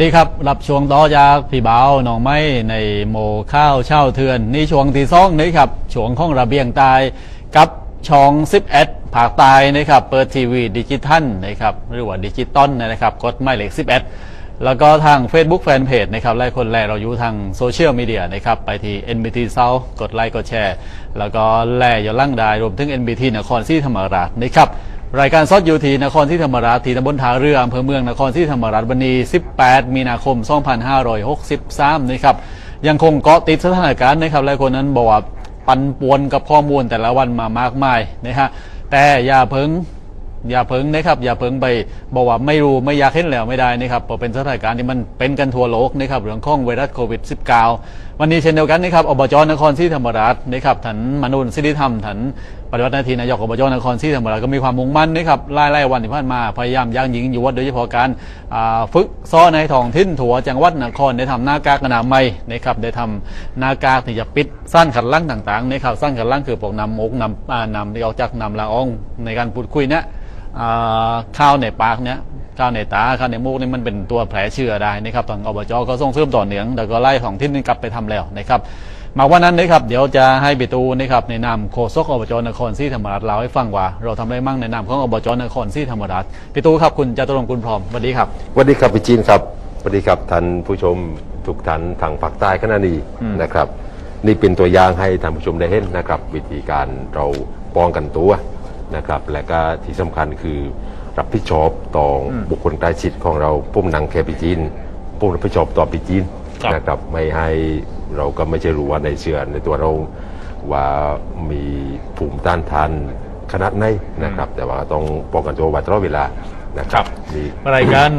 ดีครับรับช่วงต่อจากพี่เบาหนองไม้ในโมข้าวเช่าเทือนนี่ช่วงที่สองนี้ครับช่วงข้องระเบียงตายกับช่อง11ภาคใตายนะครับเปิดทีวีดิจิทัลนะครับหรือว่าดิจิตอลนะครับกดหมายเลข11 แล้วก็ทาง Facebook Fanpage นะครับไล่คนแรกเราอยู่ทางโซเชียลมีเดียนะครับไปที่ NBT South กดไลค์กดแชร์ แล้วก็แล่ย้อนล่างได้รวมถึง NBT นครศรีธรรมราชนะครับ รายการซอดยูทีนครศรีธรรมราชที่ตำบลท่าเรืออำเภอเมืองนครศรีธรรมราชวันนี้ 18 มีนาคม 2563 นะครับ ยังคงเกาะติดสถานการณ์นะครับหลายคนนั้นบอกว่าปันป่วนกับข้อมูลแต่ละวันมามากมายนะฮะแต่อย่าเพิ่งอย่าเพิ่งนะครับ อย่าเพิ่งไปบอกว่าไม่รู้ไม่อยากเห็นแล้วไม่ได้นะครับเพราะเป็นสถานการณ์ที่มันเป็นกันทั่วโลกนะครับเรื่องของไวรัสโควิด -19 วันนี้เช่นเดียวกันนะครับอบจนครศรีธรรมราชนะครับท่านมนุนศิริธรรมท่าน ปฏิวัติหน้าที่นายกอบจนครศรีธรรมราชก็มีความมุ่งมั่นนะครับไล่ไล่วันที่ผ่านมาพยายามย่างยิงอยู่วัดโดยเฉพาะการฝึกซ้อในท้องถิ่นถั่วจังหวัดนครได้ทำหน้ากากอนามัยนะครับได้ทำหน้ากากที่จะปิดสั้นขัดล่างต่างๆนะครับสั้นขัดล่างคือพวกนำมกนำนำที่ออกจากนำละอองในการพูดคุยเนี่ยข้าวในปากเนี่ยข้าวในตาข้าวในมูกนี่มันเป็นตัวแผลเชื้อได้นะครับทางอบจก็ส่งเสริมต่อเนื่องแต่ก็ไล่ของที่นี่กลับไปทำแล้วนะครับ มาวันนั้นนะครับเดี๋ยวจะให้ปิตูนะครับในนามโฆษกอบจนครศรีธรรมราชเล่าให้ฟังว่า เราทำได้มั่งในนามของอบจนครศรีธรรมราชปิตูครับคุณจตุรงค์กุลพร้อมสวัสดีครับสวัสดีครับพี่จีนครับสวัสดีครับท่านผู้ชมทุกท่านทางภาคใต้ขณะนี้อืมนะครับ นี่เป็นตัวอย่างให้ท่านผู้ชมได้เห็นนะครับ วิธีการเราป้องกันตัวนะครับ และก็ที่สำคัญคือรับผิดชอบต่ออบุคคลใกล้ชิดของเราปุ่มหนังแค่พี่จีนปุ่มรับผิดชอบต่อพี่จีนครับ นะครับไม่ให้เราก็ไม่ใช่รู้ว่าในเชื้อในตัวเราว่ามีภูมิต้านทานขนาดไหนนะครับ แต่ว่าต้องป้องกันตัวไว้ตลอดเวลานะครับนี่รายการ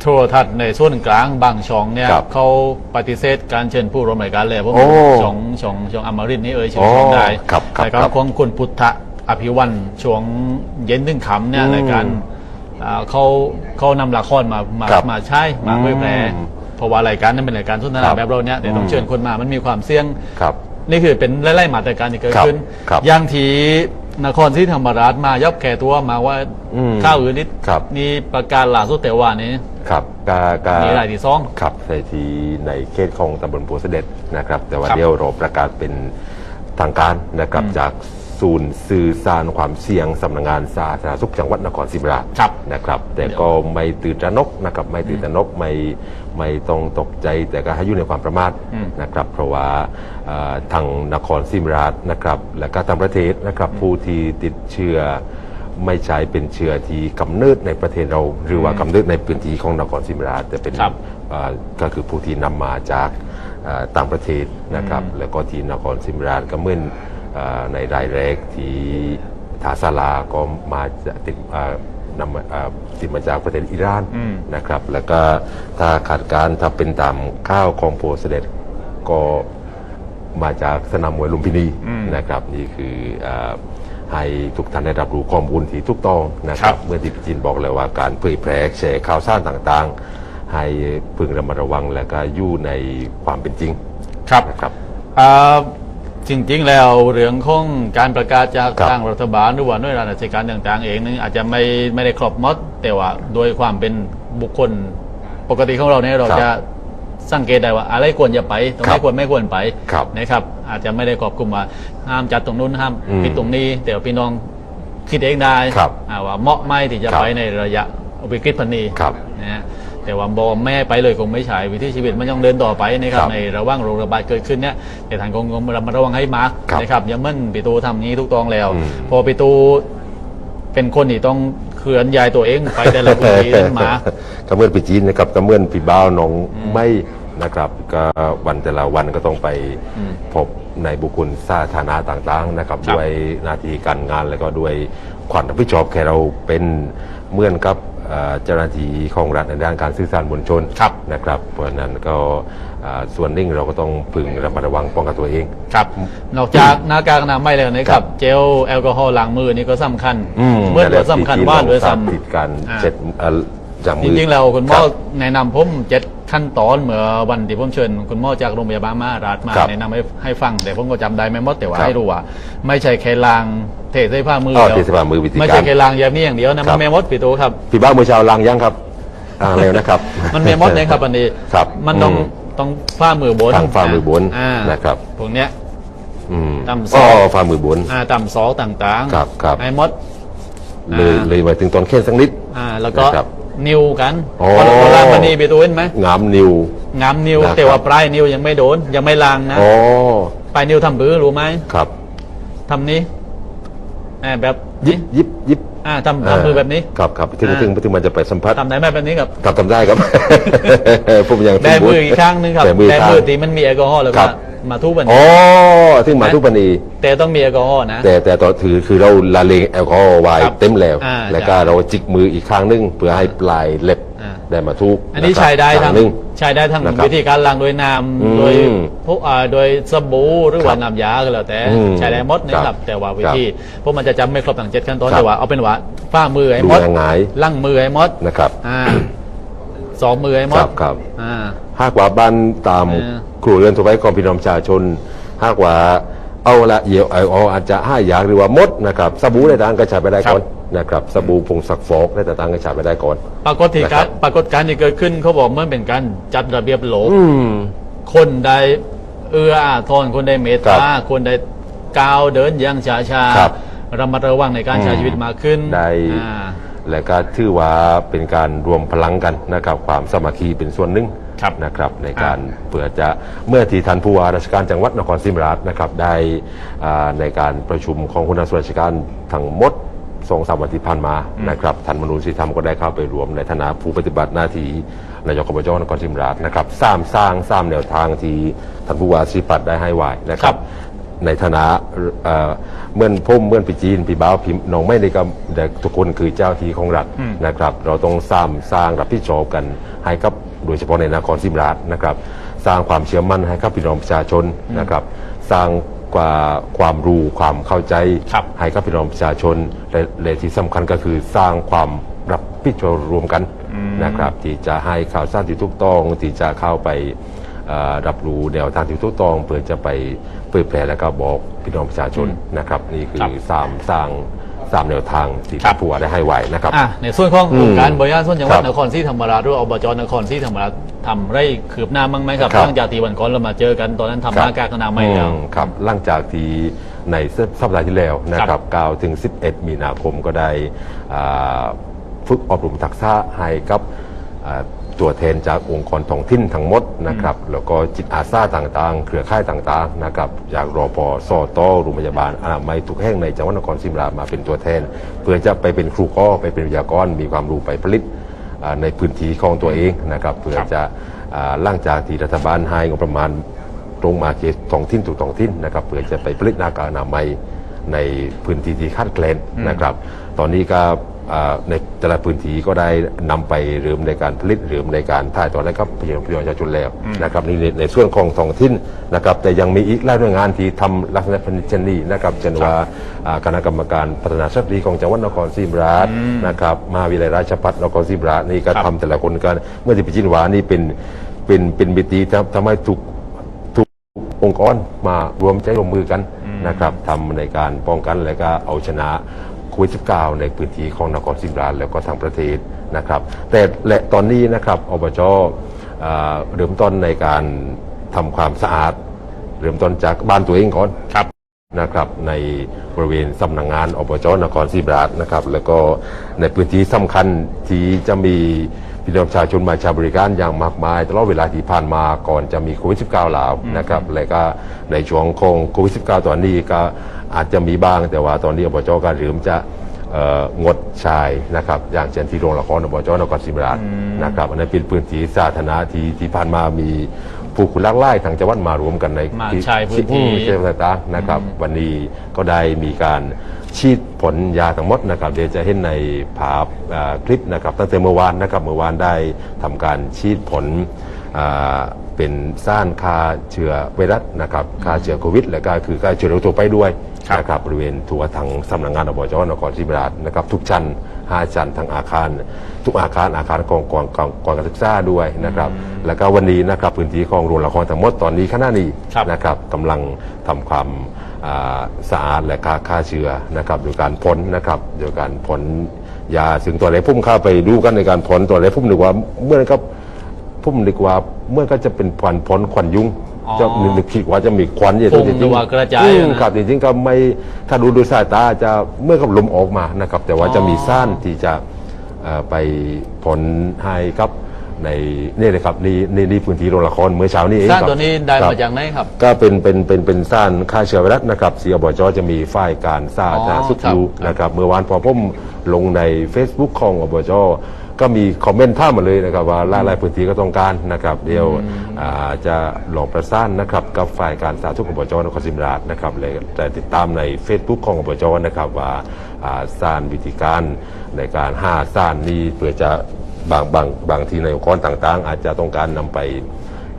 โทรทัศน์ในส่วนกลางบางช่องเนี่ยครับเขาปฏิเสธการเชิญผู้ร่วมรายการเลยเพราะโอ้ช่องช่องช่องอมรินทร์นี่เอ่ยชื่อช่องโอ้ได้ครับครับรายการครับของคุณพุทธอภิวันช่วงเย็นถึงขำเนี่ยอืมรายการอ่าเขาเขานำละครมามาครับมาใช้มาเผยแพร่อืม เพราะว่ารายการนั้นเป็นรายการทุนคนารับแบบเราเนี่ยแต่ต้องอืมเชิญคนมามันมีความเสี่ยง ครับ นี่คือเป็นไล่ๆมาตรการที่เกิดครับขึ้นครับอย่างที่นครศรีธรรมราชมายับแก่ตัวมาว่าอืมข้าวอื่นนิดครับ นี่ประกาศล่าสุดแต่ว่านี้ครับกากามีรายที่สองครับในทีในเขตของตำบลโพธิ์เสด็จนะครับ แต่ว่าครับเดี๋ยวเราประกาศเป็นทางการนะครับอืมจาก ศูนย์สื่อสารความเสี่ยงสำนักงานสาธารณสุขจังหวัดนครศรีธรรมราชครับ นะครับ แต่ก็ไม่ตื่นตระหนกนะครับไม่ตื่นตระหนกไม่ไม่ต้องตกใจแต่ก็ให้อยู่ในความประมาทอืม นะครับ เพราะว่าเอ่อทางนครศรีธรรมราชนะครับ และก็ต่างประเทศนะครับผู้ที่ติดเชื้อไม่ใช่เป็นเชื้อที่กำเนิดในประเทศเรา หรือว่ากำเนิดในพื้นที่ของนครศรีธรรมราชแต่เป็น ครับ เอ่อก็คือผู้ที่นำมาจากเอ่อต่างประเทศนะครับ แล้วก็ที่นครศรีธรรมราชก็เหมื่อนเอ่อ ในรายแรกที่ทาซาลาก็มาจากติดเอ่อนำมาเอ่อติดมาจากประเทศอิหร่านอืมนะครับ แล้วก็ถ้าขาดการถ้าเป็นตามข้าวของโพธิ์เสด็จก็มาจากสนามมวยลุมพินีอืมนะครับ นี่คือเอ่อให้ทุกท่านได้รับรู้ข้อมูลที่ถูกต้องนะคครัรับบเมื่อที่พี่จินบอกเลยว่าการเผยแพร่แชร์ข่าวสารต่างๆ ให้พึงระมัดระวังและก็อยู่ในความเป็นจริงครับนะครับอ่า จริงๆ แล้วเรื่องของการประกาศจากครับทางรัฐบาลหรือว่าหน่วยงานราชการต่างๆ เองนี่อาจจะไม่ไม่ได้ครบหมดแต่ว่าโดยความเป็นบุคคลปกติของเราเนี่ยเราครับจะสังเกตได้ว่าอะไรควรจะไปตรงครัไหนบควรไม่ควรไปครับนะครับ อาจจะไม่ได้ครอบคลุมว่าห้ามจัดตรงนู้นห้ามอืมปิดตรงนี้ แต่ว่าพี่น้องคิดเองได้ครับอ่าว่าเหมาะไหมที่จะครับ ไปในระยะวิกฤตพันนี้ครับ นะฮะ แต่ว่าบอแม่ไปเลยคงไม่ใช่วิถีชีวิตมันยังเดินต่อไปนะครับครับในระหว่างโรคระบาดเกิดขึ้นเนี่ยแต่ทางกองระมัดระวังให้มากครับนะครับอยังมั่นปีตูทำงี้ทุกตองแล้ว อืมพอปีตูเป็นคนที่ต้องเคลื่อนย้ายตัวเองไปแต่ละพื้นที่นั้นมา กระเมื่อนปีจีนนะครับกระเมื่อนปีบ้าวหน้องไม่นะครับก็วันแต่ละวันก็ต้องไปอืมพบในบุคคลสาธารณะต่างๆนะครับครับ ด้วยหน้าที่การงานแล้วก็ด้วยความรับผิดชอบแค่เราเป็นเหมื่อนกับ เอ่อเจ้าหน้าที่ของรัฐในด้านการสื่อสารมวลชนครับนะครับ เพราะฉะนั้นก็อ่าส่วนหนิ่งเราก็ต้องพึงระมัดระวังป้องกันตัวเองครับนอกจากหน้ากากอนามัยแล้วนะคครัรับบเจลแอลกอฮอล์ล้างมือนี่ก็สำคัญอืมเมื่อตัวสำคัญว่าด้วยติซ้ำติดการอ่าเช็ดเอ่อจากจมือริงๆแล้วคุณหมคอรับแนะนำผมเจ็ด ขั้นตอนเมื่อวันที่ผมเชิญคุณหมอจากโรงพยาบาลมหาราชมาครับแนะนำให้ให้ฟังแต่ผมก็จำได้ไม่หมดแต่ว่าครับ ให้รู้ว่าไม่ใช่แค่ล้างเทใส่ผ้ามืออ๋อเดียว เทใส่ผ้ามือวิธีการไม่ใช่แค่ล้างอย่างนี้อย่างเดียวนะครัมันบไม่หมดพี่ตูครับ พี่บ้าเมื่อเช้าล้างยังครับอ่าเร็วนะครับ มันมีมดเนี่ยครับอันนี้ครับมันต้องอืม ต้องฝ่ามือบนทางฝ่ามือบนอ่านะครับพวกเนี้ย อืมตำซอ๋ออกฝ่ามือบน อ่าต่ำซอกต่างครับครับ ไอ้มด เลยอ่า เลยมาถึงตอนเค้นสักนิด อ่าแล้วก็นะครับ นิ้วกันอ๋อพอเราล้างมันนี่ไปตัวเห็นไหมงามนิวงามนิ้วนะครับแต่ว่าปลายนิ้วยังไม่โดน ยังไม่ล้างนะอ๋อปลายนิ้วทำบื้อรู้ไหมครับทำนี้อ่าแบบยิบยิบยิบอ่าทำทำมือแบบนี้ ครับครับถึงอ่าถึงถึงมันจะไปสัมผัสทำได้ไหมแบบนี้ครับครับทำได้ครับผมยังแบมืออีกข้างนึงครับแต่มือแบข้างมือที่มันมีแอลกอฮอล์แล้วคก็รับ มาทุบมันอ๋อถึงมาทุกปนีแต่ต้องมีแอลกอฮอล์นะ แต่แต่ตอนถือคือเราละเลงแอลกอฮอล์ไว้ครับเต็มแล้ว อ่าแล้วก็ใช่เราจิกมืออีกข้างนึงเพื่อให้ปลายเล็บอ่า ได้มาทุกอันนี้ะครับใช้ได้ข้ทั้งงนึง ใช้ได้ทั้งนะครับวิธีการล้างโดยน้อืมำโดยพวกอ่าโดยสบู่หรือว่าครับน้ำยาก็แล้วแต่อืมใช้ได้หมดนะคครัรับบแต่ว่าวิครับธีพวกมันจะจำไม่ครบทั้งเจ็ดขั้นตอนครับแต่ว่าเอาเป็นว่าฝ้ามือไอ้ดูมดยังไงล่างมือไอ้มดนะครับอ่าสองมือไอ้มคดรับครับ อ่า หากว่าบ้านตามเออ ครัวเรือนทั่วไปของพี่น้องประชาชน หากว่าเอาละเหี่ยวเอาอาจจะห้าอย่างหรือว่ามดนะครับสบู่ได้ต่างก็ใช้ไปได้ก่อนนะครับสบู่ผงซักฟอกได้แต่ต่างก็ใช้ไปได้ก่อน ปรากฏที่นะคการัรบปรากฏการณ์ที่เกิดขึ้นเขาบอกเมื่อเป็นการจัดระเบียบโหลอืมคนใดเอื้ออาทรคนใดเมตครัตาบคนใดก้าวเดินอยังช้าชาๆครับระมัดระวังในการใช้อืมชีวิตมากขึ้นได้อ่าและก็ถือว่าเป็นการรวมพลังกันนะครับความสามัคคีเป็นส่วนหนึ่ง ครับนะครับในการเพื่อจะเมื่อที่ท่านผู้ว่าราชการจังหวัดนครศรีธรรมราชนะครับได้อ่าในการประชุมของคณะส่วนราชการทั้งหมดสองสามวันที่ผ่านมานะครับท่านมนูศรีธรรมก็ได้เข้าไปรวมในฐานะผู้ปฏิบัติหน้าที่นายกอบจนครศรีธรรมราชนะครับสร้างสร้างสร้างแนวทางที่ท่านผู้ว่าสิปัตได้ให้ไว้นะคครัรับบในฐานะเอ่อเมื่อนพุ่มเมื่อนปีจีนปีบ้าวพิมน้องไม่ได้กับเด็กทุกคนคือเจ้าที่ของรัฐนะครับ เราต้องสร้างสร้างรับผิดชอบกันให้กับ โดยเฉพาะในนครศรีธรรมราชนะครับ สร้างความเชื่อมั่นให้กับพี่น้องประชาชนนะครับ สร้างกว่าความรู้ความเข้าใจครับให้กับพี่น้องประชาชนและและที่สำคัญก็คือสร้างความรับผิดชอบรวมกันนะครับ ที่จะให้ข่าวสารที่ถูกต้องที่จะเข้าไปเอ่อรับรู้แนวทางที่ถูกต้องเพื่อจะไปเผยแพร่และก็บอกพี่น้องประชาชนนะครับ นี่คืครัอบสามสร้าง สามแนวทางที่ครับผู้ว่าได้ให้ไว้นะครับ อะในส่วนของอืมองค์การบริหารส่วนจังหวัดครับนครศรีธรรมราชหรืออบจนครศรีธรรมราชทำไรคืบหน้ามั้งไหมครับครับ ตั้งจากตีวันก่อนเรามาเจอกันตอนนั้นทำหน้ากากอนามัยแล้ว อืมครับหลังจากที่ในสัปดาห์ที่แล้วนะครับ9ถึง 11 มีนาคมก็ได้อ่าฝึกอบรมทักษะให้กับอ่า ตัวแทนจากองค์กรท้องถิ่นทั้งหมดนะครับแล้วก็จิตอาสาต่างๆ เครือข่ายต่างๆนะครับจากรอพอสอตอโรงพยาบาลอนามัยทุกแห่งในจังหวัดนครศรีธรรมราชมาเป็นตัวแทน เพื่อจะไปเป็นครูก้อไปเป็นวิทยากรมีความรู้ไปผลิตอ่าในพื้นที่ของตัวเองนะครับเพื่อจะอ่าหล่างจากที่รัฐบาลให้งบประมาณตรงมาเขตท้องถิ่นถูกท้องถิ่นนะครับเพื่อจะไปผลิตหน้ากากอนามัยในพื้นที่ที่คาดแคลนนะครับ ตอนนี้ก็อ่า ในแต่ละพื้นที่ก็ได้นำไปเริ่มในการผลิตหรือในการถ่ายทอดและก็พี่น้องประชาชนแล้วนะครับนี่ในในส่วนของท้องถิ่นนะครับแต่ยังมีอีกหลายหน่วยงานที่ทำลักษณะเช่นนี้นะครับเช่นว่าอ่าคณะกรรมการพัฒนาสตรีของจังหวัดนครศรีธรรมราชนะครับมหาวิทยาลัยราชภัฏนครศรีธรรมราชนี่ก็ครับทำแต่ละคนก็เมื่อที่ไปจินวานี่เป็นเป็นเป็นมิติทำทำให้ทุกทุกองค์กรมารวมใจร่วมมือกันนะครับทำในการป้องกันและก็เอาชนะ โควิด -19 ในพื้นที่ของนครศรีธรรมราชแล้วก็ทั้งประเทศนะครับ แต่และตอนนี้นะครับอบจอ่าเริ่มต้นในการทำความสะอาด เริ่มต้นจากบ้านตัวเองก่อนครับนะครับในบริเวณสำนักงงานอบจนครศรีธรรมราชนะครับ แล้วก็ในพื้นที่สำคัญที่จะมีพี่น้องประชาชนมาใช้บริการอย่างมากมายตลอดเวลาที่ผ่านมาก่อนจะมีโควิด -19 แล้วนะครับแล้วก็ในช่วงของโควิด -19 ตอนนี้ก็ อาจจะมีบ้างแต่ว่าตอนนี้อบจก็เริ่มจะเอ่องดใชายนะครับอย่างเช่นที่โรงละครอบจนครศรีธรรมราชนะครับอันนั้นเป็นพื้นที่สาธารณะที่ที่ผ่านมามีผู้คุณลักไล่ทางจังหวัดมารวมกันในมาใช้พื้นที่อืมใช่ต่างๆนะครับ วันนี้ก็ได้มีการฉีดผลยาทั้งหมดนะครับ เดี๋ยวจะเห็นในภาพอ่าคลิปนะครับ ตั้งแต่เมื่อวานนะครับเมื่อวานได้ทำการฉีดผลอ่าเป็นซ่านฆ่าเชื้อไวรัสนะครับฆ่าเชื้อโควิด และก็คือฆ่าเชื้อโรคทั่วไปด้วยครับ นะครับบริเวณทั่วทางสำนักงานอบจนครศรีธรรมราชนะครับทุกชั้นห้าชั้นทั้งอาคาร ทุกอาคารอาคารกองกองกองกองการศึกษาด้วยนะครับแล้วก็วันนี้นะครับพื้นที่ของโรงละครทั้งหมดตอนนี้ขณะนี้ครับนะครับกำลังทำความอ่าสะอาดและฆ่าฆ่าเชื้อนะครับโดยการพ่นนะครับโดยการพ่นยาถึงตัวไหนพุ่มเข้าไปดูกันในการผลตัวไหนพุ่มนึกว่าเมื่อก็พุ่มนึกว่าเมื่อก็จะเป็นควันผลควันยุง อ๋อจะนึกคิดว่าจะมีควันเยอะพุ่มหรือว่ากระจายอืมนะครับจริงๆก็ไม่ถ้าดูดูสายตาจะเมื่อกับลมออกมานะครับ แต่ว่าอ๋อจะมีซ่านที่จะเอ่อไปผลให้กับในนี่เลยครับนี่นี่นี่พื้นที่โรงละครเมื่อเช้านี้เองสร้างครับตัวนี้ได้ครัมาบจากไหนครับ ก็เป็นเป็นเป็นเป็นซ่านฆ่าเชื้อไวรัสนะครับสีอบจจะมีฝ่ายการสาธารณสุขอ๋อครับอยู่ครับนะครับเมื่อวานพอผมลงใน Facebook ของอบจ ก็มีคอมเมนต์ท่ามมาเลยนะครับว่าหลายๆพื้นที่ก็ต้องการนะครับเดี๋ยวอ่าจะลองประสานนะครับกับฝ่ายการสาธารณสุขอบจนครศรีธรรมราชนะครับเลยแต่ติดตามใน Facebook ของอบจนะครับว่าอ่าสร้างวิธีการในการห้าสร้างนี้เพื่อจะบางบางบางทีในองค์กรต่างๆ อาจจะต้องการนำไป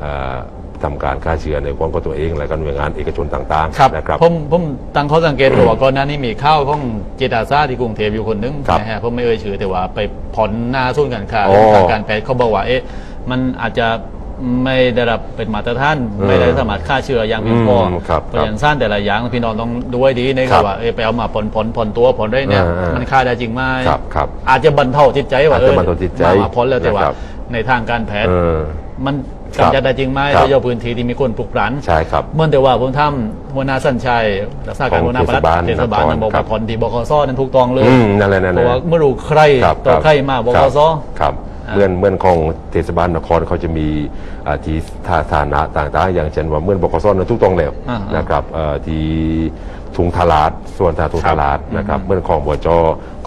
อ่า ทำการฆ่าเชื้อในองค์กรของตัวเองและก็หน่วยงานเอกชนต่างครับๆนะครับผมผมตั้งข้อสังเกตว่าก่อนหน้านี้มีข้าวของจิตอาสาที่กรุงเทพอยู่คนหนึงครับนะฮะผมไม่เอ่ยชื่อแต่ว่าไปผ่อนหน้าศูนย์การค้าอ๋อทางการแพทย์เขาบอกว่าเอ๊ะมันอาจจะไม่ได้รับเป็นมาตรฐานไม่ได้สามารถฆ่าเชื้ออย่างเพียงพออืมครับเพราะฉะนั้นสร้างแต่ละอย่างพี่น้องต้องดูให้ดีนะคครัรับบว่าเอ๊ะไปเอามาผ่อนผ่อนผ่อนตัวผ่อนได้เนี่ยอ่าๆมันฆ่าได้จริงไหมครับครับอาจจะบรรเทาจิตใจว่าอาจจะบรรเทาจิตใจมามาพ้นแล้วแต่ว่านะครับในทางการแพทย์เออมัน ครับกำจัดได้จริงไหมครับ โดยเฉพาะพื้นที่ที่มีคนปลุกปลันใช่ครับ เมื่อแต่ว่าผมทำหัวหน้าสั้นชัยรักษาการของหัวหน้าปลัดเทเทศศบาบาลลนั้นบอกครัว่าบ ผ่อนที่บกสนั่นถูกต้องเลยอืมนั่นแหละนั่นเพแหละราะว่าเมื่อรู้ใครครับตัวครับใครมาบกสครับอ่าเหมือนเหมือนของเทศบาลนครเขาจะมีอ่าที่ท่าฐานะต่างๆ อย่างเช่นว่าเหมื่อนบกสนั้นทุกตรงแล้วอ่าๆนะครับเอ่อที่ทุงทลาดส่วนทางทุงทลาดนะครับเหมื่อนของบจ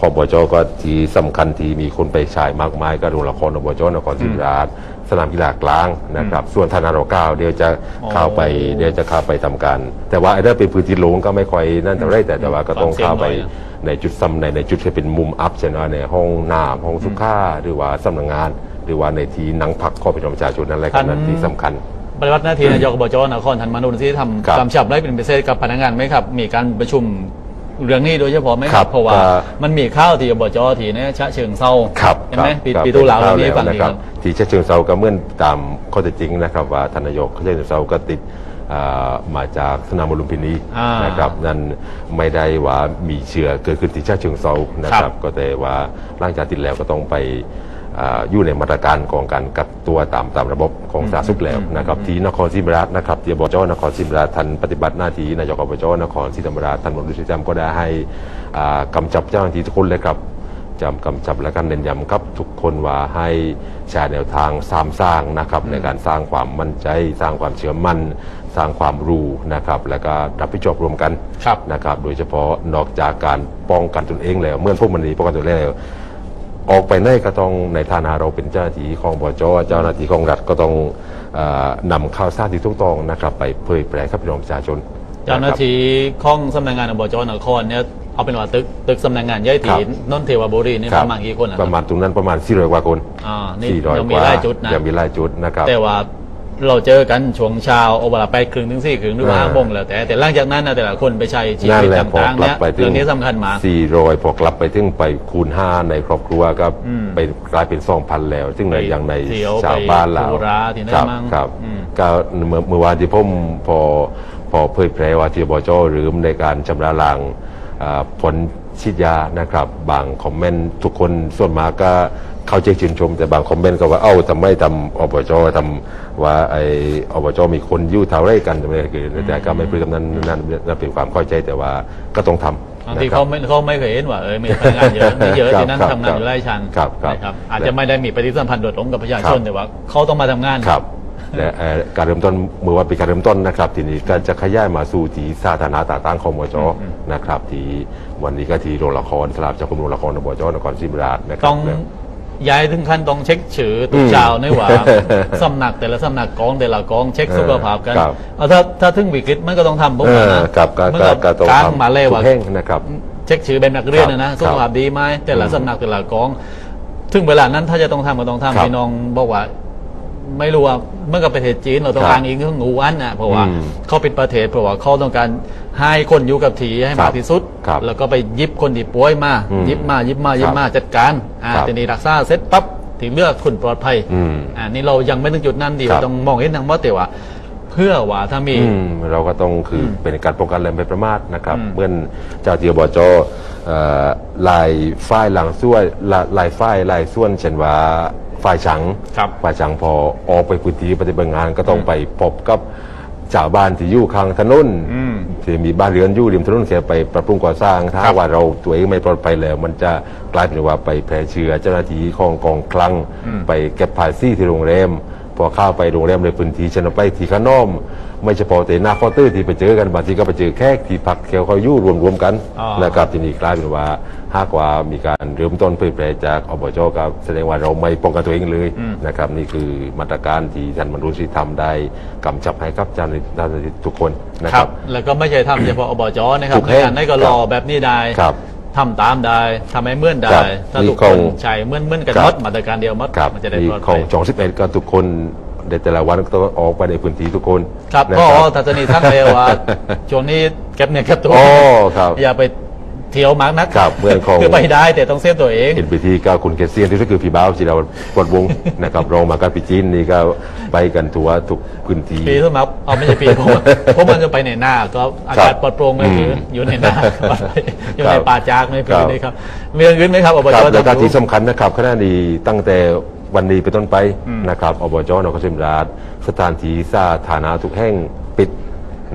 ของบจก็ที่สำคัญที่มีคนไปฉายมากมายก็โรงละครของบจนครศรีธรรมราช สนามกีฬากลางนะครับ ส่วนธนาโรเก้าเดี๋ยวจะเข้าไปอ๋อเดี๋ยวจะเข้าไปทำการ แต่ว่าไอ้เรื่องเป็นพื้นที่โล่งก็ไม่ค่อยนั่นแต่าไรแต่แต่ว่าก็ต้องเข้าไปความเสี่ยงน้อยในจุดซ้ำในในจุดที่เป็นมุมอัพเช่นว่าในห้องน้ำห้องสุขาหรือว่าสำนักงาน หรือว่าในที่นั่งพักข้อเป็นประชาชนนั่นแหละก็นั่นที่สำคัญปฏิบัติหน้าที่นายกอบจนครทันมานุนที่ทครับำกำชับได้เป็นพิเศษกับพนักงานไหมครับ มีการประชุม เรื่องนี้โดยเฉพาะไหมคครัรับบเพราะว่าเอ่อมันมีข้าวที่อบจทีเนี่ยชะเชิงเศร้าครับเห็นไหมครับปีครับปีตุลาเป็วันนนี้ข่ฟังแล้วดีนะคครัรับบที่เชดเชิงเซาก็เหมื่อนตามข้อเท็จจริงนะครับ ว่าทานนายกเชดเชิงเซาก็ติดอ่ามาจากสนามบอลลุมพินีอ่านนะครับนั่นไม่ได้ว่ามีเชื้อเกิดขึ้นที่ชาติเชิงเซานะคครัรับบก็แต่ว่าร่างจากติดแล้วก็ต้องไป อ่าอยู่ในมาตรการของการกักตัวตามตามระบบของสาธารณสุขแล้วนะครับที่นครศรีธรรมราชนะครับที่อบจนครศรีธรรมราชท่านปฏิบัติหน้าที่นายกอบจนครศรีธรรมราชท่านมนุษยธรรมก็ได้ให้อ่ากำจับเจ้าหน้าที่ทุกคนเลยครับจำกำจับและกันเน้นย้ำครับทุกคนว่าให้ใช้แนวทางสามสร้างนะครับในการสร้างความมั่นใจ สร้างความเชื่อมั่น สร้างความรู้นะครับและก็รับผิดชอบรวมกันครับนะครับ โดยเฉพาะนอกจากการป้องกันตนเองแล้วเมื่อพวกมันนี้ป้องกันตนเองแล้ว ออกไปไหนก็ต้องในฐานะเราเป็นเจ้าหน้าที่ของบจเจ้าหน้าที่ของรัฐก็ต้องเออนำข่าวสารที่ถูกต้องนะครับ ไปเผยแพร่กับพี่น้องประชาชน เจ้าหน้าที่ของสำนักงานอบจนครเนี่ยเอาเป็นว่าตึกตึกสำนักงานย่อยถีนนนเทวบุรีนี่คปบระมาณกี่คนนะคปรับ ระมาณตรงนั้นประมาณ400กว่าคนอ่านี่400ยังกมีว่าหลายจุดนะ ยังมีหลายจุดนะครับ แต่ว่า เราเจอกันช่วงเช้าโอเวลาไปครึ่งถึงสี่ครึ่งหรือว่าอ่า ห้าโมงแล้วแต่แต่หลังจากนั้นนะแต่ละคนไปใช้ชีนั่นวิตแหละพอต่างๆกลัเนี่บยไปถึงเรื่องนี้สำคัญมาก สี่ร้อยพอกลับไปถึงไปคูณห้าในครอบครัวก็อืมไปกลายเป็นสองพันแล้ว ซึ่งในไปอย่างในเที่ยวชาวบ้านเราไปธุระที่นั่นครับมั่งครับอืม ก็เมื่อเมื่อวานที่ผมพอพอเผยแพร่ว่าที่บจหรือในการชำระล้างอ่าผลฉีดยานะครับ บางคอมเมนต์ทุกคนส่วนมากก็ เข้าใจชื่นชมแต่บางคอมเมนต์ก็ว่าเอ้าทำไมทำอบจทำว่าไออบจมีคนอยู่เท่าไรกันทำไมคือแต่ก็ไม่เป็นนั้นนั่นนั่นเป็นความเข้าใจแต่ว่าก็ต้องทำบางทีนะครับเขาไม่เขาไม่เคยเห็นว่าเออมีพนักงานเยอะไม่เยอะครับที่นั่นครับทำงานอยู่ไร่ชันครับครับนะครับอาจจะไม่ได้มีปฏิสัมพันธ์โดยตรงกับประชาชนครับแต่ว่าเขาต้องมาทำงานครับและเอ่อการเริ่มต้นเมื่อวันเป็นการเริ่มต้นนะครับทีนี้ก็จะขยายมาสู่ที่สาธารณะต่างๆของมจนะครับที่วันนี้ก็ที่โรงละครสลาบจากกรมโรงละครนบจนครศรีธรรมราชนะครัต้บองและ ย้ายถึงขั้นต้องเช็คชื่อทุกอืมเจ้าในว่าสำนักแต่ละสำนักกองแต่ละกองเช็คสุขภาพกันครับเอาถ้าถ้าถึงวิกฤตมันก็ต้องทำพวกเอมันอนะครับก็มันก็ก็ก็ต้องกลางทำมาเลยทุว่ากแห่งนะครับ เช็คชื่อเป็นนักเรียนนะนะครับสุขภาพดีไหมแต่ละสำนักแต่ละกองถึงเวลานั้นถ้าจะต้องทำก็ต้องครับทำพี่น้องบอกว่าไม่รู้ว่าเมื่อกับประเทศจีนเราต้องครับอ้างอิงเรื่องงูอันนะเพราะว่าอืมเขาเป็นประเทศเพราะว่าเขาต้องการ ให้คนอยู่กับทีให้ครัมากบที่สุด ครับแล้วก็ไปยิบคนที่ป่วยมาอืมยิบมายิบมายิบมาจัดการอ่าครับทีนี้รักษาเสร็จปั๊บถึงเลือกคนปลอดภัยอืมอ่านี่เรายังไม่ถึงจุดนั้นดีครับเราต้องมองเห็นทางว่าแต่ว่าพื่อว่าถ้ามี อืมเราก็ต้องคืออเป็นการป้องกันและไม่ประมาทนะครับอืมเมื่อเจ้าที่อบจเอ่อลายฝ้ายหลังส่วนลาลายฝ้ายลายส่วนเช่นว่าฝ่ายฉัง ครับ ฝ่ายฉังพอออกไปพื้นที่ปฏิบัติงานก็ต้องไปพบกับ ชาวบ้านที่อยู่ข้างถนนอืม ที่มีบ้านเรือนอยู่ริมถนนเสียไปปรับปรุงก่อสร้าง ถ้าครับว่าเราตัวเองไม่ปลอดภัยแล้ว มันจะกลายเป็นว่าไปแพร่เชื้อเจ้าหน้าที่ของกองคลัง ไปเก็บภาษีที่โรงแรม พอเข้าไปโรงแรมในพื้นที่เชนไปที่ข้างนอก ไม่เฉพาะแต่หน้าเคาน์เตอร์ที่ไปเจอกันบางทีก็ไปเจอแขกที่พักแถวเขาอยู่รวมๆกันอ๋อ นะครับทีนี้กลายเป็นว่าหากว่ามีการเริ่มต้นเผยแพร่จากอบจก็แสดงว่าเราไม่ป้องกันตัวเองเลยนะครับนี่คือมาตรการที่ท่านมนุษยธรรมได้กำชับให้กับเจ้าหน้าที่ทุกคนนะคครัรับบแล้วก็ไม่ใช่ทำเฉพาะอบจนะครับทุกในแห่งการได้ก็รอแบบนี้ได้ครับทำตามได้ทำให้เหมื่อนครัได้บถ้านี่ทุกขคองนใช้เหมื่อนเหมื่อนกันครับ หมดมาตรการเดียวหมดครับมันจะได้นี่ปลอดขอภังย จองสิบเอ็ดก็ทุกคน ในแต่ละวันก็ต้องออกไปในพื้นที่ทุกคนครับนะก็ครับทัศนีทั้งเลยว่าช่วงนี้เก็บเนี่ยเก็บตัวโอ้ครับอย่าไปเที่ยวมากนักครับเหมือนของ คือไปได้แต่ต้องเซฟตัวเองเห็นไปที่ก็คุณเกษียณที่ก็คือพี่บ้าวจีเราปลดวงนะครับรองมาการปีจีนนี่ก็ไปกันทั่วทุกพื้นที่ ปีขึ้นมาเอาไม่ใช่ปีเพราะว่าเพราะมันจะไปในหน้าก็อาครักาศบปลอดโปร่งไม่คืออมอยู่ในหน้าอยู่ครัในบป่าจากไม่ครัพื้บนี่ครับมีอย่างอื่นไหมครับอบจครับต้และองการรู้ที่สำคัญนะครับขณะนี้ตั้งแต่ วันนี้เป็นต้นไปนะครับอบจนครศรีธรรมราชสถานที่สาธารณะทุกแห่งปิด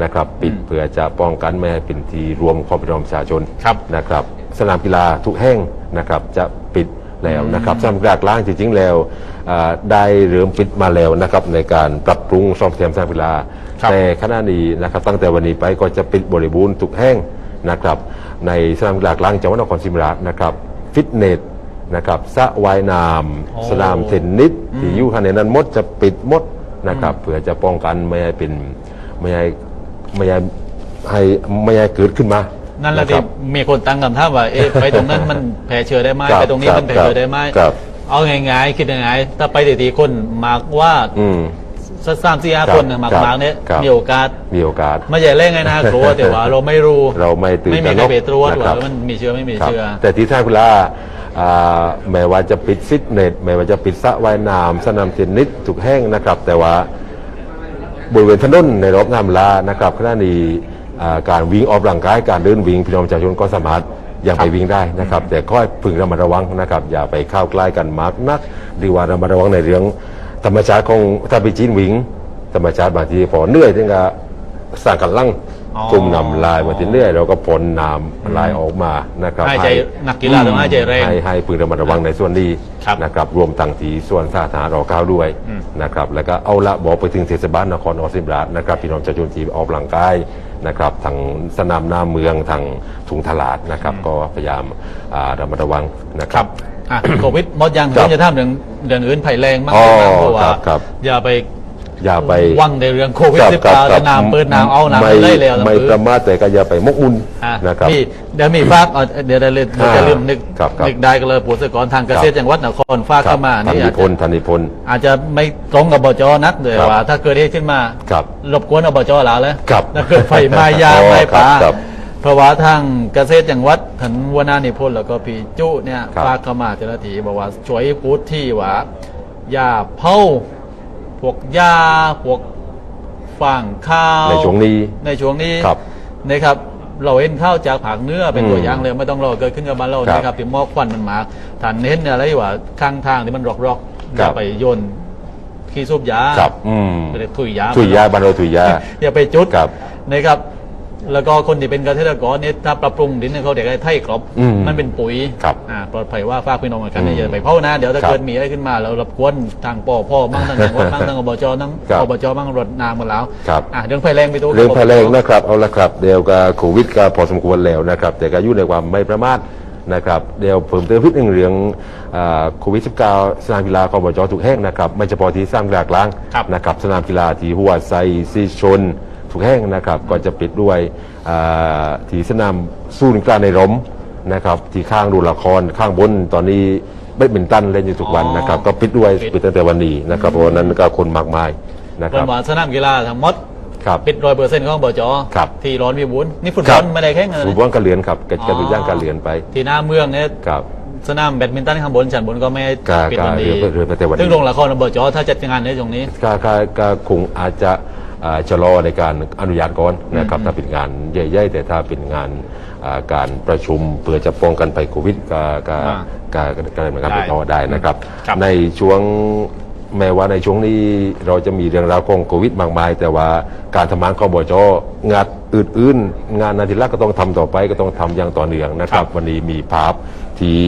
นะครับ ปิดเพื่อจะป้องกันไม่ให้เป็นที่รวมของพี่น้องประชาชน ครับ นะครับสนามกีฬาทุกแห่งนะครับจะปิดแล้วนะครับสนามกีฬากลางจริงๆแล้วอ่าได้เริ่มปิดมาแล้วนะครับในการปรับปรุงซ่อมแซมสนามกีฬาครับแต่ขณะนี้นะครับตั้งแต่วันนี้ไปก็จะปิดบริบูรณ์ทุกแห่งนะครับในสนามกีฬากลางจังหวัดนครศรีธรรมราชนะครับฟิตเนส นะครับสระว่ายน้โอ้ำสนามเทนนิสที่อยู่ข้างในนั้นหมดจะปิดหมดนะครับเพื่อจะป้องกันไม่ให้เป็นไม่ให้ไม่ให้ให้ไม่ให้เกิดขึ้นมานั่นแหละคที่รับมีคนตั้งคำถามว่าเอ๊ะไปตรงนั้นมันแผ่เชื้อได้ไหมครับไปตรงนี้ครับมันแผ่เชื้อได้ไหมครับเอาง่ายๆคิดยังไงถ้าไปตีๆคนมากว่าอืมสักสามสี่ห้าครับคนน่ะมากครับมากเนี่ยครับมีโอกาสมีโอกาสไม่ใช่เล่นไงนะกลัวแต่ว่าเราไม่รู้เราไม่ตื่นไม่มีตระหนใครกไปตรวจนะคว่ารับมันมีเชื้อไม่มีครับเชื้อแต่ที่ท่ากุลาอ่า แม้ว่าจะปิดฟิตเนสแม้ว่าจะปิดสระว่ายน้ำสนามเทนนิสทุกแห่งนะครับ แต่ว่าบริเวณถนนในรอบน้ำลานะครับขณะนี้การวิ่งออกกำลังกายการเดินวิ่งพี่น้องประชาชนก็สามารถยังไปวิ่งได้นะครับ แต่ก็ให้พึงระมัดระวังนะครับ อย่าไปเข้าใกล้กันมากนักดีว่าระมัดระวังในเรื่อง ธรรมชาติของถ้าไปจีนวิ่งธรรมชาติบางทีพอเหนื่อยถึงกับสร้างกันลั่ง อ๋อกลุ่มนำลายมาทีเรื่อยเราก็พ่นน้ำลายออกมานะครับให้ใจนักกีฬาต้องให้ใจแรงให้ให้พึงระมัดระวังในส่วนนี้ครับนะครับรวมทั้งที่ส่วนสาธารณะรอเก้าด้วยนะครับแล้วก็เอาละบอกไปถึงเทศบาลนครออสิบราชนะครับพี่น้องประชาชนที่ออกกำลังกายนะครับทางสนามหน้าเมืองทางถุงตลาดนะครับก็พยายามอ่าระมัดระวังนะคครัรับบอะโควิดหมดยังครัผบมจะถามเรื่องเรื่องอื่นภัยแรงมากอ๋อเพราะว่าครับครับอย่าไป อย่าไปวังในเรื่องโควิดครับสิบครับเก้าครัจะบน้ำเปิดน้ำเอาน้ำไม่ไปเลยแล้วไม่ประมาทแต่ก็อย่าไปมกมุ่นอะนะครับมีเดี๋ยวมีฝากเอาเดี๋ยวเดี๋ยวเดี๋ยวอ่าจะลืมนึกครับครับนึกได้ก็เลยผู้สกรทางเกษตรจังหวัดนครฝากเข้ามาทันนี่นิอาจพจะนธ์ทันนิพนธ์อาจจะไม่ตรงกับบจนักเลยครับว่า ถ้าเกิดเหตุขึ้นมาครับรบกวนอบจหลาเลยครับถ้าเกิดไฟไหม้ยาอ๋อไหม้ป่าครับครับเพราะว่าทางเกษตรจังหวัดทันวนานิพนธ์แล้วก็พี่จุเนี่ยครับฝากเข้ามาเจ้าหน้าที่บอกว่าช่วยพูดที่ว่ายาเผา พวกยาพวกฟางข้าวในช่วงนี้ในช่วงนี้ครับนะครับ เราเห็นข้าวจากผักเนื้อเป็นอืมตัวอย่างเลยไม่ต้องรอเกิดขึ้นกับบ้านเราครับนะครับที่หมอกควันมันมาฐานเน้นอะไรว่าข้างทางที่มันรอกๆอครัย่าบไปโยนขี้ซุบยาครับอืมไปเลยถุยยาถุยยาบานเราถุยยาอย่าไปจุดครับนะครับ แล้วก็คนที่เป็นเกษตรกรเนี่ยถ้าปรับปรุงดินให้เขาเด็กได้ไถ่กรอบอืมมันเป็นปุ๋ยครับอ่าปลอดภัยว่าฝากพี่น้องเหมือนกันอืมนะอย่าไปเผานะเดี๋ยวถ้าครับเกิดมีอะไรขึ้นมาเรารบกวนทางปอพ่อมั่งทางจังหวัดมั่งทางอบจนั่งครับอบจมั่งรถน้ำกันแล้วครับ อะเรื่องภัยแรงไปตัว เรื่องภัยแรงนะครับเอาละครับเดี๋ยวก็โควิดก็พอสมควรแล้วนะครับ แต่ก็อยู่ในความไม่ประมาทนะครับเดี๋ยวเพิ่มเติมนิดหนึ่งเรื่องอ่าโควิด -19 สนามกีฬาของบจทุกแห่งนะครับไม่เฉพาะที่สนามกีฬากลางครับ นะครับสนามกีฬาที่หัวไซซีชน ทุกแห่งนะครับก็จะปิดด้วยอ่าที่สนามสู้นย์กลางในร่มนะครับที่ข้างดูละครข้างบนตอนนี้แบดมินตันเล่นอยู่ทุกวันนะครับ ก็ปิดด้วยปิดปิดตั้งแต่วันนี้นะครับเพราะฉะนั้นก็คนมากมายนะคเป็รันบว่าสนามกีฬาทั้งหมดครับปิดร้อยเปอร์เซ็นต์ของบจครับที่ร้อนวิบูลย์นี่ฟุตคบรัอบลไม่ได้แข่งกันฟุตบอลการเรียนครับกระกระดูกย่างการเรียนไป ที่หน้าเมืองเนี่ยครับสนามแบดมินตันข้างบนชั้นบนก็ไม่ให้กาปิดกาวันนี้เรือเรือไปแต่วันนี้ซึ่งโรงละครอบจถ้าจัดงานในตรงนี้ก็ก็ก็คงอาจจะอ่า ชะลอในการอนุญาตก่อนนะครับถ้าเป็นงานใหญ่ๆแต่ถ้าเป็นงานอ่าการประชุมเพื่อจะป้องกันภัยโควิดก็ก็อ่าก็ก็ก็ดำเนินการได้ไปต่อได้นะครับครับ ในช่วงแม้ว่าในช่วงนี้เราจะมีเรื่องราวของโควิดมากมาย แต่ว่าการทำงานของบจงานอื่นๆ งานนาทีละก็ต้องทำต่อไปก็ต้องทำอย่างต่อเนื่องนะครับ วันนี้มีภาพที่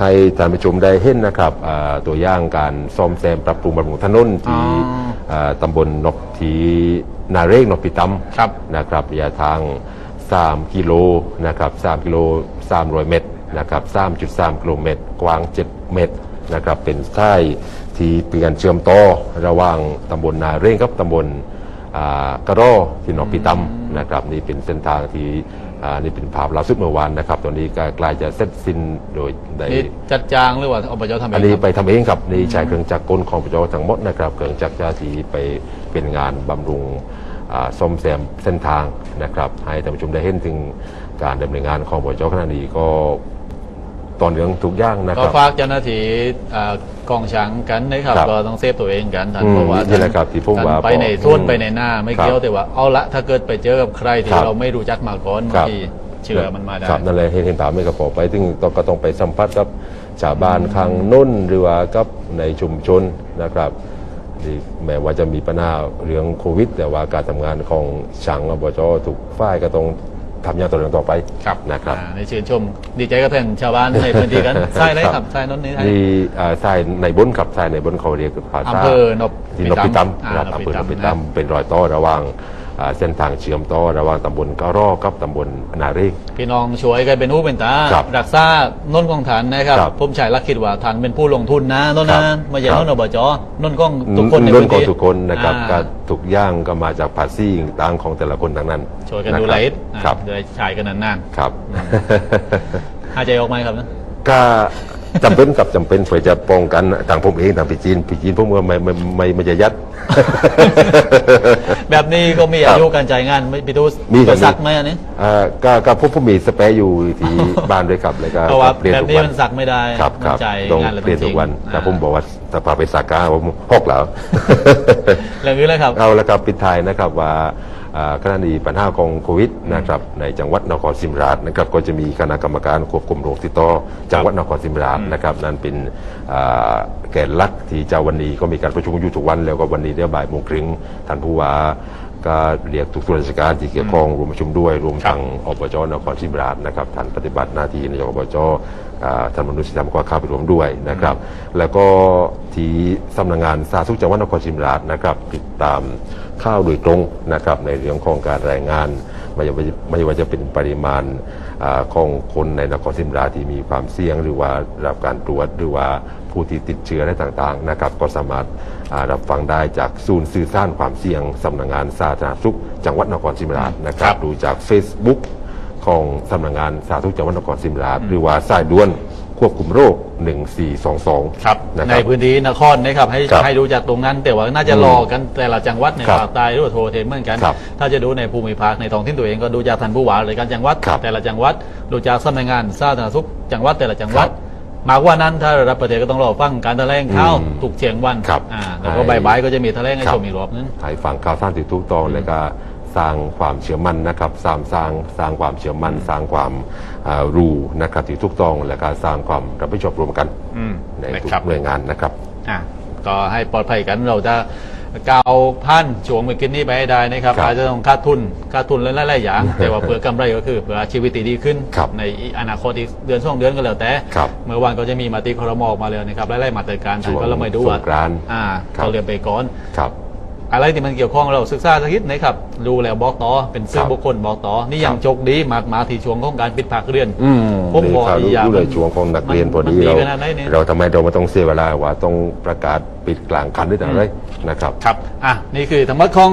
ให้ท่านผู้ชมได้เห็นนะครับอ่าตัวอย่างการซ่อมแซมปรับปรุงบำรุงถนนที่อ๋ออ่าตำบลนกทีนาเรกนกพิตำครับนะครับระยะทาง 3 กิโลนะครับ3กิโล300 เมตรนะครับ3.3กิโลเมตร กว้าง 7 เมตรนะครับเป็นสายที่เปลี่ยนเชื่อมต่อระหว่างตำบลนาเร่งกับตำบลอ่ากระรอที่หนองปีตำนะครับนี่เป็นเส้นทางที่อ่า นี่เป็นภาพล่าสุดเมื่อวานนะครับตอนนี้ก็ใกล้จะเสร็จสิ้นโดยได้นี่จัดจางหรือว่าอบจทำเองอันนี้ครับไปทำเองครับนี่ใช้เครื่องจักรกลของปจทั้งหมดนะครับเครื่องจักรเจ้าที่ไปเป็นงานบำรุงอ่าซ่อมแซมเส้นทางนะครับ ให้ท่านผู้ชมได้เห็นถึงการดำเนินงานของปจขณะนี้ก็ ตอนเรื่องทุกอย่างนะคก็รับ ฝากเจ้าหน้าที่อ่ากองช้างกันนะครับครับก็ต้องเซฟตัวเองกันท่านอืมเพราะว่านี่แหละครับที่ผมท่านว่าไปในบอกส่วนอืมไปในหน้าไม่ครับเกี่ยวแต่ว่าเอาละถ้าเกิดไปเจอกับใครที่ครับเราไม่รู้จักมาก่อนครับบางทีเชื่อมันมาได้ ครับนั่นเลยเห็นเห็นภาพไม่กระพอไปถึงต้องก็ต้องไปสัมผัสกับชาวบ้านข้างน้นหรือว่ากับในชุมชนนะครับที่แม้ว่าจะมีปัญหาเรื่องโควิด แต่ว่าการทำงานของช่างอบจทุกฝ่ายก็ต้อง ทำอย่างต่อเนื่องต่อไปครับนะครับอ่าในชื่นชม ดีใจกับท่านชาวบ้านในพื้นที่กันใช่เลยครับใช่นนนี้ใช่นี่อ่าทรายในบนกับทรายในบนเขาเรียกภาษาอำเภอนบที่นพิตำอ่านะครับนอำพิเภอนตำพิตำเป็นรอยต่อระหว่างอ่า เส้นทางเชื่อมต่อระหว่างตำบลกะรอกับตำบลนาเรกพี่น้องช่วยกันเป็นหูเป็นตาครับรักษานนของฐานนะครับครับผมใช้ลักคิดว่าฐานเป็นผู้ลงทุนนะนนครันะบไม่ใช่ครับนนอบจนนของทุกคนในรุ่พื้นนของที่ทุกคนนะครับอ่าก็ทุกอย่างก็มาจากภาษีต่างของแต่ละคนทั้งนั้น ช่วยกันนะดูคแลรับอิฐครับเดี๋ยวใช้กันนานครับๆหายใจออกไหมครับนะก็ จำเป็นกับจำเป็นเพื่อจะป้องกันทางผมเองทางพี่จีนพี่จีนผมก็ไม่ไม่ไม่ไม่จะยัด แบบนี้ก็มีครัอาบยุการจ่ายงานไม่พี่ตูมีครับไปซักไหมอันนี้อ่าก็ก็พวกผมมีสเปรย์อยู่ที่บ้านด้วยครับแล้วก็เพราะว่าเปลี่ยนแบบทุกนี้วันมันซักไม่ได้ครับครับมันจ่ายต้องงานละเปลี่ยนทุกวันจริงๆแต่ผมอ่าบอกว่าถ้าพาไปสักกาผมหกแล้วเรื่องนี้เลยครับ เอาละครับปิดท้ายนะครับว่าอ่า กรณีปัญหาของโควิดนะครับในจังหวัดนครศรีธรรมราชนะครับก็จะมีคณะกรรมการควบคุมโรคติดต่อจังหวัดนครศรีธรรมราชนะครับนั่นเป็นแกนหลักที่เจ้าวันนี้ก็มีการประชุมอยู่ทุกวัน แล้วก็วันนี้เดี๋ยวบ่ายโมงครึ่งท่านผู้ว่าก็เรียกทุกส่วนราชการที่เกี่ยวข้องรวมประชุมด้วยรวมทั้งอบจนครศรีธรรมราชนะครับท่านปฏิบัติหน้าที่นายกอบจ ท่านมนุษยธรรมก็เข้าไปร่วมด้วยนะครับ แล้วก็ที่สำนักงานสาธารณสุขจังหวัดนครศรีธรรมราชนะครับติดตามข้าวโดยตรงนะครับในเรื่องของการรายงานไม่ว่าจะไม่ว่าจะเป็นปริมาณอาของคนในนครศรีธรรมราชที่มีความเสี่ยงหรือว่ารับการตรวจหรือว่าผู้ที่ติดเชื้ออะไรต่างๆนะครับก็สามารถอ่ารับฟังได้จากศูนย์สื่อสารความเสี่ยงสำนักงานสาธารณสุขจังหวัดนครศรีธรรมราชนะครับดูจาก Facebook ของสำนักงานสาธารณสุขจังหวัดนครศรีธรรมราชหรือว่าสายด่วนควบคุมโรค 1422ครับนะคในรับ พื้นที่นครนะครับให้ครับให้ดูจากตรงนั้น แต่ว่าน่าจะอืมรอกันแต่ละจังหวัดในครับภาคใต้หรือว่าโทรเทมเหมือนกัน ครับถ้าจะดูในภูมิภาคในท้องถิ่นตัวเองก็ดูจากท่านผู้ว่าเลยการจังหวัด ครับแต่ละจังหวัดดูจากสำนักงานสาธารณสุขจังหวัดแต่ละจังหวัดครับมากกว่านั้นถ้าระดับประเทศก็ต้องรอฟังการแถลงข่าวอืมทุกเชียงวันครับอ่าแล้วก็ให้บ่ายๆก็จะมีแถลงให้ครับ ชมอีกรอบนึง ให้ฟังข่าวสารที่ถูกต้องแล้วก็ สร้างความเชื่อมั่นนะครับสร้างสร้างสร้างความเชื่อมั่น สร้างความอ่ารู้นะครับที่ถูกต้องและก็สร้างความรับผิดชอบรวมกันอืมในนะทุกครับหน่วยงานนะครับอะก็ให้ปลอดภัยกันเราจะก้าวพันช่วงเมื่อกี้นี้ไปให้ได้นะครับครับอาจจะต้องคาดทุนคาดทุนหลายๆอย่าง แต่ว่าเพื่อกำไรก็คือเพื่อชีวิตที่ดีขึ้นครับในอนาคตอีกเดือนสองเดือนก็แล้วแต่ครับเมื่อวานก็จะมีมติครมออกมาเลยนะครับไล่ๆมาตรการช่วงก็เราไม่ดูสงกรานต์อ่าครับเขาเรียนไปก่อนครับ อะไรที่มันเกี่ยวข้องเราศึกษาสักนิดนะครับรู้แล้วบอกต่อเป็นสื่คอรับบุคคลบอกต่อ นี่ยังครับโชคดีมากมาที่ช่วงของการปิดภาคเรียนอืมผมนี่บอกข่าวอีรู้กอย่างรู้เลยช่วงของนักเรียนพอดีมันดีเราขนาดไหนเนี่ยเราทำไมเราไม่ต้องเสียเวลาว่าต้องประกาศปิดกลางคันด้วยอะไรนะครับครับอะนี่คือธรรมะของ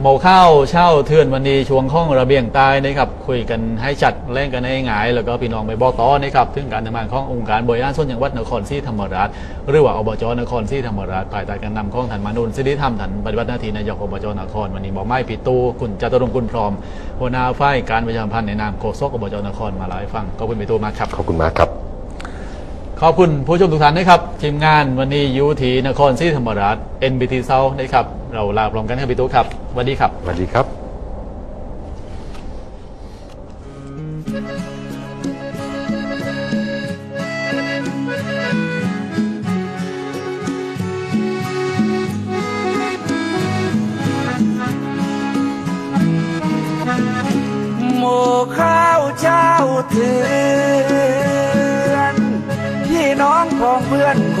โมข้าวเช่าเทือนวันนี้ช่วงข้องระเบียงใต้นะครับคุยกันให้ชัดเล่นกันให้หงาย แล้วก็พี่น้องไปบอกต่อนะครับถึงการทำงานขององค์การบริหารส่วนจังหวัดนครศรีธรรมราชหรือว่าอบจนครศรีธรรมราชภายใต้การนำของท่านมานุนสิริธรรมท่านปฏิบัติหน้าที่นายกอบจนครวันนี้บอกไม่ผิดตู้คุณจตุรงค์กุลพร้อมหัวหน้าฝ่ายการประชาสัมพันธ์ในนามโฆษกอบจนครมาเล่าให้ฟังขอบคุณพี่ตู้มากครับขอบคุณมากครับ ขอบคุณผู้ชมทุกท่านนะครับทีมงานวันนี้อยูทีนครศรีธรรมราช NBT เซานะครับ เราลาพร้อมกันครับพี่ตุ๊กครับสวัสดีครับ สวัสดีครับ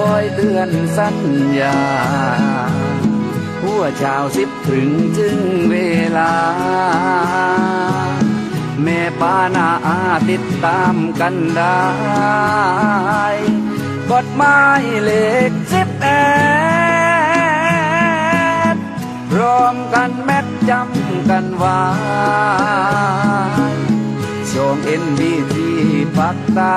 อนคอยเตือนสัญญา หัวช้าสิบถึงถึงเวลา แม่ป้านาอาติดตามกันได้ กฎหมายเลขสิบแอดรวมกันแม็กจำกันไว้ชมเอ็นบีที่ปักตา